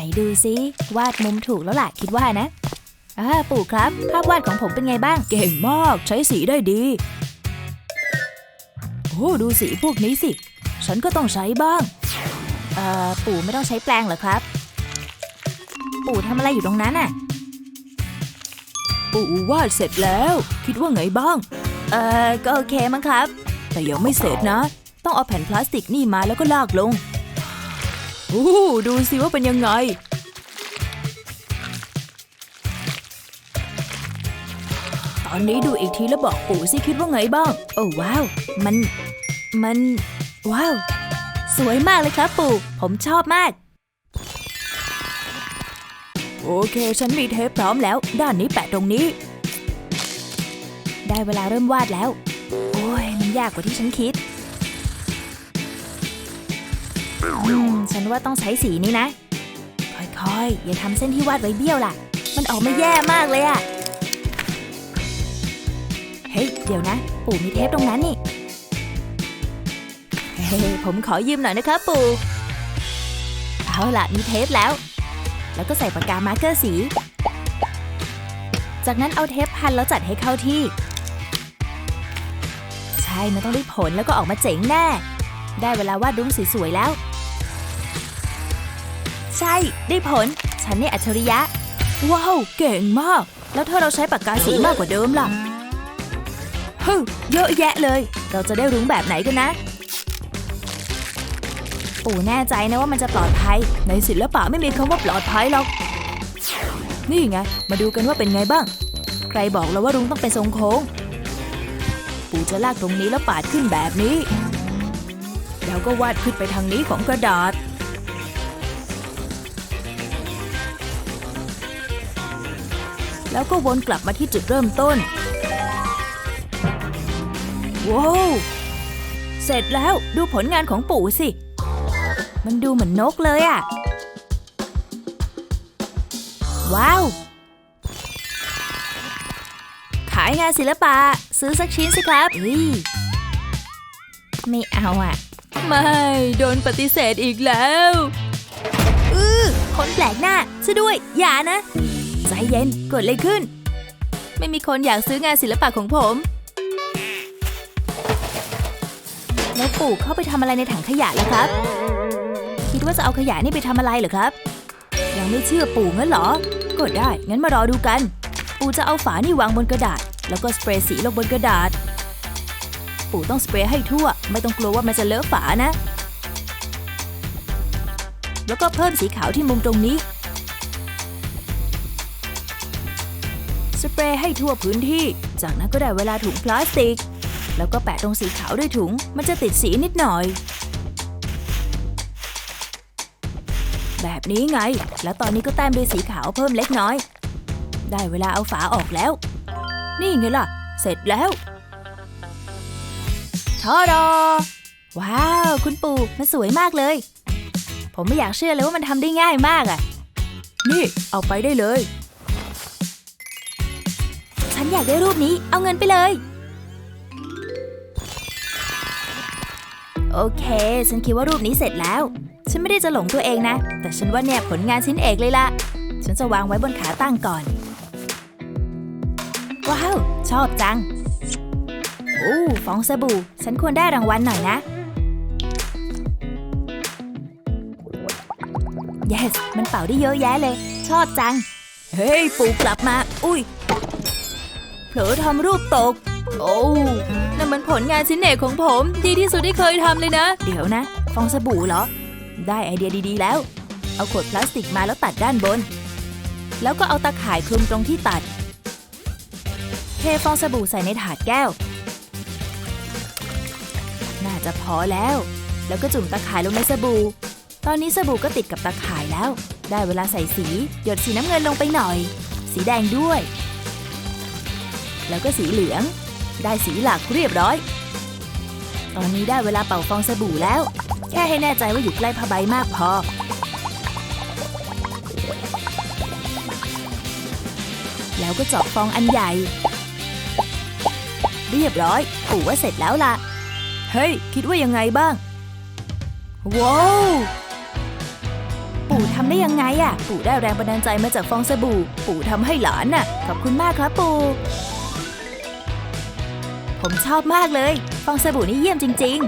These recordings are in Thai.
นดูซิวาดมุมถูกแล้วล่ะคิดว่านะอ่าปู่ครับ ภาพวาดของผมเป็นไงบ้าง เก่งมากใช้สีได้ดี โอ้ดูสีพวกนี้สิ ฉันก็ต้องใช้บ้างเอ่อปู่ไม่ต้องใช้แปรงเหรอครับ ปู่ทำอะไรอยู่ตรงนั้นน่ะ ปู่วาดเสร็จแล้ว คิดว่าไงบ้าง เอ่อก็โอเคมั้งครับ แต่ยังไม่เสร็จนะ ต้องเอาแผ่นพลาสติกนี่มาแล้วก็ลากลง อ้ดูสิว่าเป็นยังไง ตอนนี้ดูอีกทีแล้วบอกปู่สิคิดว่าไงบ้าง โอ้ว้าว มัน มัน ว้าว สวยมากเลยครับปู่ ผมชอบมาก โอเค ฉันมีเทปพร้อมแล้ว ด้านนี้แปะตรงนี้ ได้เวลาเริ่มวาดแล้ว โอ้ยมันยากกว่าที่ฉันคิด อืม ฉันว่าต้องใช้สีนี้นะ ค่อยๆ อย่าทำเส้นที่วาดไว้เบี้ยวล่ะ มันออกมาแย่มากเลยอะเฮ้ย เดี๋ยวนะ ปู่มีเทปตรงนั้นนี่ เฮ้ย ผมขอยืมหน่อยนะครับ ปู่ เอาล่ะ มีเทปแล้ว แล้วก็ใส่ปากกามาร์กเกอร์สี จากนั้นเอาเทปพันแล้วจัดให้เข้าที่ ใช่ มันต้องได้ผลแล้วก็ออกมาเจ๋งแน่ ได้เวลาวาดรุ้งสวยๆแล้ว ใช่ ได้ผล ฉันเนี่ยอัจฉริยะ ว้าว เก่งมาก แล้วถ้าเราใช้ปากกาสีมากกว่าเดิมล่ะฮึเยอะแยะเลย เราจะได้รุ้งแบบไหนกันนะ ปู่แน่ใจนะว่ามันจะปลอดภัย ในศิลปะไม่มีคำว่าปลอดภัยหรอก นี่ไง มาดูกันว่าเป็นไงบ้าง ใครบอกเราว่ารุ้งต้องเป็นทรงโค้ง ปู่จะลากตรงนี้แล้วปาดขึ้นแบบนี้ แล้วก็วาดขึ้นไปทางนี้ของกระดาษ แล้วก็วนกลับมาที่จุดเริ่มต้น ว้าว เสร็จแล้วดูผลงานของปู่สิ มันดูเหมือนนกเลยอะว้าว ขายงานศิลปะ ซื้อสักชิ้นสิครับอุ้ยไม่เอาอะไม่ โดนปฏิเสธอีกแล้ว อือคนแปลกหน้าช่วยด้วย อย่านะ ใจเย็นเกิดอะไรขึ้น ไม่มีคนอยากซื้องานศิลปะของผม แล้วปู่เข้าไปทำอะไรในถังขยะแล้วครับ คิดว่าจะเอาขยะนี่ไปทำอะไรเหรอครับ ยังไม่เชื่อปู่งั้นเหรอ ก็ได้ งั้นมารอดูกัน ปู่จะเอาฝานี่วางบนกระดาษ แล้วก็สเปรย์สีลงบนกระดาษ ปู่ต้องสเปรย์ให้ทั่ว ไม่ต้องกลัวว่ามันจะเลอะฝานะ แล้วก็เพิ่มสีขาวที่มุมตรงนี้ สเปรย์ให้ทั่วพื้นที่ จากนั้นก็ได้เวลาถุงพลาสติก แล้วก็แปะตรงสีขาวด้วยถุง มันจะติดสีนิดหน่อย แบบนี้ไง แล้วตอนนี้ก็แต้มด้วยสีขาวเพิ่มเล็กน้อย ได้เวลาเอาฝาออกแล้ว นี่ไงล่ะ เสร็จแล้วทอดอว้าว คุณปู่มันสวยมากเลย ผมไม่อยากเชื่อเลยว่ามันทำได้ง่ายมากอะ่ะ นี่เอาไปได้เลย ฉันอยากได้รูปนี้ เอาเงินไปเลย โอเค ฉันคิดว่ารูปนี้เสร็จแล้ว ฉันไม่ได้จะหลงตัวเองนะ แต่ฉันว่าเนี่ยผลงานชิ้นเอกเลยล่ะฉันจะวางไว้บนขาตั้งก่อน ว้าว ชอบจัง โอ้ฟองสบู่ ฉันควรได้รางวัลหน่อยนะ yes มันเป่าได้เยอะแยะเลย ชอบจัง เฮ้ย ปูกลับมา อุ้ย เผลอทำรูปตก โอ้นั่นมันผลงานชิ้นเอกของผม ดีที่สุดที่เคยทำเลยนะ เดี๋ยวนะ ฟองสบู่เหรอ ได้ไอเดียดีๆแล้ว เอาขวดพลาสติกมาแล้วตัดด้านบน แล้วก็เอาตะข่ายคลุมตรงที่ตัด เทฟองสบู่ใส่ในถาดแก้ว น่าจะพอแล้ว แล้วก็จุ่มตะข่ายลงในสบู่ ตอนนี้สบู่ก็ติดกับตะข่ายแล้ว ได้เวลาใส่สี หยดสีน้ำเงินลงไปหน่อย สีแดงด้วย แล้วก็สีเหลือง ได้สีหลักเรียบร้อย ตอนนี้ได้เวลาเป่าฟองสบู่แล้ว แค่ให้แน่ใจว่าอยู่ใกล้ผ้าใบมากพอ แล้วก็เจาะฟองอันใหญ่ เรียบร้อยปู่ว่าเสร็จแล้วล่ะ เฮ้ย คิดว่ายังไงบ้าง ว้าวปู่ทำได้ยังไงอะปู่ได้แรงบันดาลใจมาจากฟองสบู่ ปู่ทำให้หลานน่ะ ขอบคุณมากครับปู่ ผมชอบมากเลย ฟองสบู่นี่เยี่ยมจริง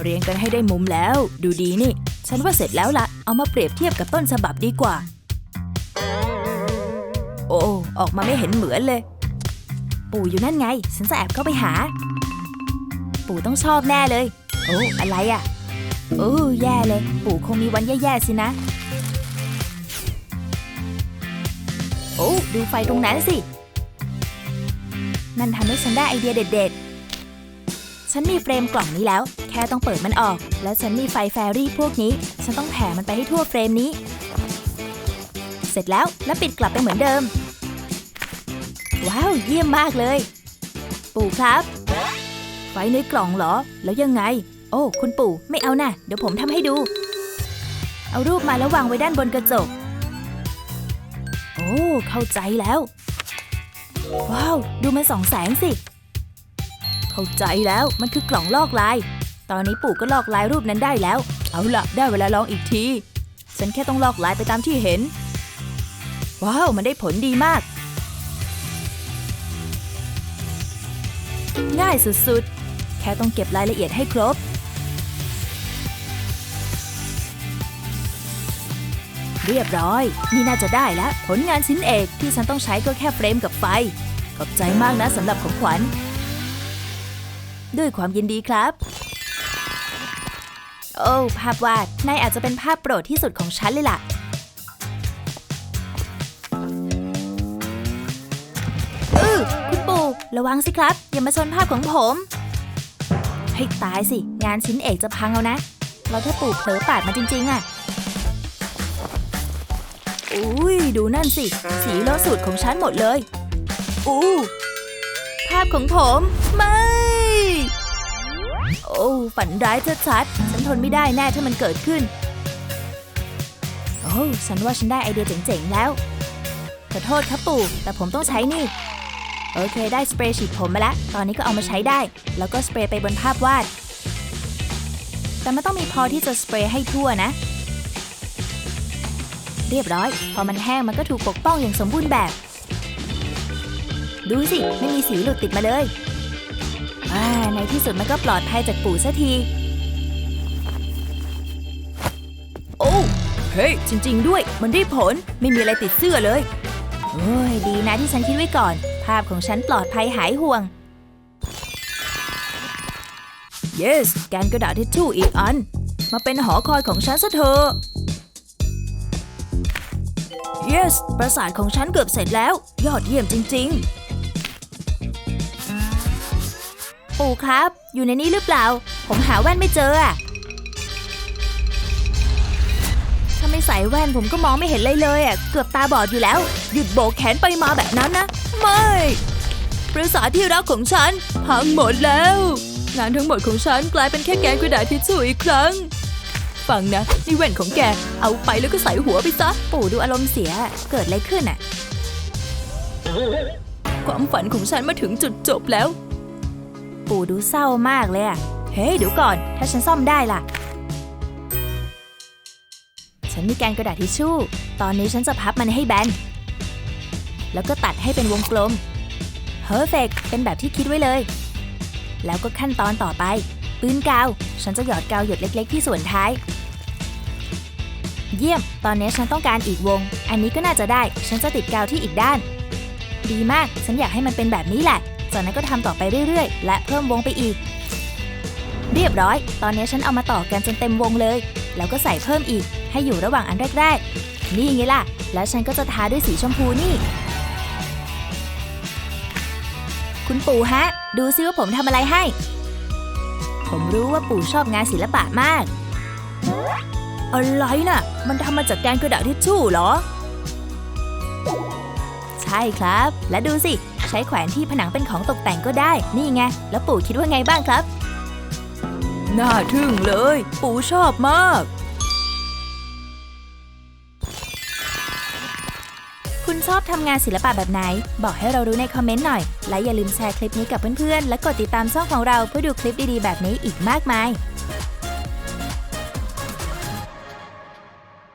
เรียงกันให้ได้มุมแล้ว ดูดีนี่ ฉันว่าเสร็จแล้วละเอามาเปรียบเทียบกับต้นฉบับดีกว่า โอ้ ออกมาไม่เห็นเหมือนเลย ปู่อยู่นั่นไง ฉันจะแอบเข้าไปหา ปู่ต้องชอบแน่เลย โอ้ อะไรอะโอ้แย่เลย ปู่คงมีวันแย่ๆสินะ ดูไฟตรงนั้นสิ นั่นทำให้ฉันได้ไอเดียเด็ด ๆ ฉันมีเฟรมกล่องนี้แล้ว แค่ต้องเปิดมันออก แล้วฉันมีไฟแฟรี่พวกนี้ ฉันต้องแผ่มันไปให้ทั่วเฟรมนี้ เสร็จแล้วแล้วปิดกลับไปเหมือนเดิม ว้าว เยี่ยมมากเลย ปู่ครับ ไฟในกล่องเหรอ แล้วยังไง โอ้ คุณปู่ไม่เอานะ่ะ เดี๋ยวผมทำให้ดู เอารูปมาแล้ววางไว้ด้านบนกระจก เข้าใจแล้ว ว้าว ดูมันสองแสงสิ เข้าใจแล้วมันคือกล่องลอกลาย ตอนนี้ปู่ก็ลอกลายรูปนั้นได้แล้ว เอาละได้เวลาลองอีกที ฉันแค่ต้องลอกลายไปตามที่เห็น ว้าว มันได้ผลดีมาก ง่ายสุดๆ แค่ต้องเก็บรายละเอียดให้ครบ เรียบร้อย นี่น่าจะได้แล้ว ผลงานชิ้นเอกที่ฉันต้องใช้ก็แค่เฟรมกับไฟ ขอบใจมากนะสำหรับของขวัญ ด้วยความยินดีครับ โอ้ภาพวาดนายอาจจะเป็นภาพโปรดที่สุดของฉันเลยล่ะ อือคุณปู่ระวังสิครับ อย่ามาชนภาพของผมให้ตายสิ งานชิ้นเอกจะพังเอานะเราถ้าปู่เผลอปาดมาจริงๆอะ อุ้ยดูนั่นสิ สีเลสูตรของฉันหมดเลย อู้ภาพของผมไม่ โอ้ฝันร้ายชัดๆฉันทนไม่ได้แน่ถ้ามันเกิดขึ้น โอ้ฉันว่าฉันได้ไอเดียเจ๋งๆแล้ว ขอโทษครับปู่ แต่ผมต้องใช้นี่ โอเคได้สเปรย์ฉีดผมมาแล้ว ตอนนี้ก็เอามาใช้ได้ แล้วก็สเปรย์ไปบนภาพวาด แต่ไม่ต้องมีพอที่จะสเปรย์ให้ทั่วนะ เรียบร้อย พอมันแห้งมันก็ถูกปกป้องอย่างสมบูรณ์แบบ ดูสิ ไม่มีสีหลุดติดมาเลยอ่าในที่สุดมันก็ปลอดภัยจากปู่สักที โอ้เฮ้ยจริง ๆ ด้วย มันได้ผลไม่มีอะไรติดเสื้อเลยโอ้ยดีนะที่ฉันคิดไว้ก่อน ภาพของฉันปลอดภัยหายห่วง yes แกนกระดาษทิชชู่อีกอัน มาเป็นหอคอยของฉันซะเถอะ yes ประสาทของฉันเกือบเสร็จแล้ว ยอดเยี่ยมจริง ๆ ปู่ครับ อยู่ในนี้หรือเปล่า ผมหาแว่นไม่เจออะถ้าไม่ใส่แว่นผมก็มองไม่เห็นเลยเลยอะเกือบตาบอดอยู่แล้ว หยุดโบกแขนไปมาแบบนั้นนะ ไม่ ประสาทที่รักของฉันพังหมดแล้ว งานทั้งหมดของฉันกลายเป็นแค่แกนกระดาษทิชชู่อีกครั้ง ฟังนะนี่แว่นของแก เอาไปแล้วก็ใส่หัวไปซะ ปู่ดูอารมณ์เสีย เกิดอะไรขึ้นอะความฝันของฉันมาถึงจุดจบแล้ว ปู่ดูเศร้ามากเลยอะเฮ้ยเดี๋ยวก่อน ถ้าฉันซ่อมได้ล่ะ ฉันมีแกนกระดาษทิชชู่ ตอนนี้ฉันจะพับมันให้แบน แล้วก็ตัดให้เป็นวงกลม Perfect เป็นแบบที่คิดไว้เลย แล้วก็ขั้นตอนต่อไป ปืนกาว ฉันจะหยอดกาวหยดเล็ก ๆ ที่ส่วนท้าย เยี่ยม ตอนนี้ฉันต้องการอีกวง อันนี้ก็น่าจะได้ ฉันจะติดกาวที่อีกด้าน ดีมาก ฉันอยากให้มันเป็นแบบนี้แหละ จากนั้นก็ทำต่อไปเรื่อยๆ และเพิ่มวงไปอีก เรียบร้อย ตอนนี้ฉันเอามาต่อกันจนเต็มวงเลย แล้วก็ใส่เพิ่มอีก ให้อยู่ระหว่างอันแรกๆ นี่ไงล่ะ แล้วฉันก็จะทาด้วยสีชมพูนี่ คุณปู่ฮะ ดูซิว่าผมทำอะไรให้ ผมรู้ว่าปู่ชอบงานศิลปะมาก อะไรน่ะ มันทำมาจากแกนกระดาษทิชชู่เหรอ ใช่ครับ และดูสิ ใช้แขวนที่ผนังเป็นของตกแต่งก็ได้ นี่ไง แล้วปู่คิดว่าไงบ้างครับ น่าทึ่งเลย ปู่ชอบมาก คุณชอบทำงานศิลปะแบบไหน บอกให้เรารู้ในคอมเมนต์หน่อย และอย่าลืมแชร์คลิปนี้กับเพื่อนๆ และกดติดตามช่องของเราเพื่อดูคลิปดีๆ แบบนี้อีกมากมาย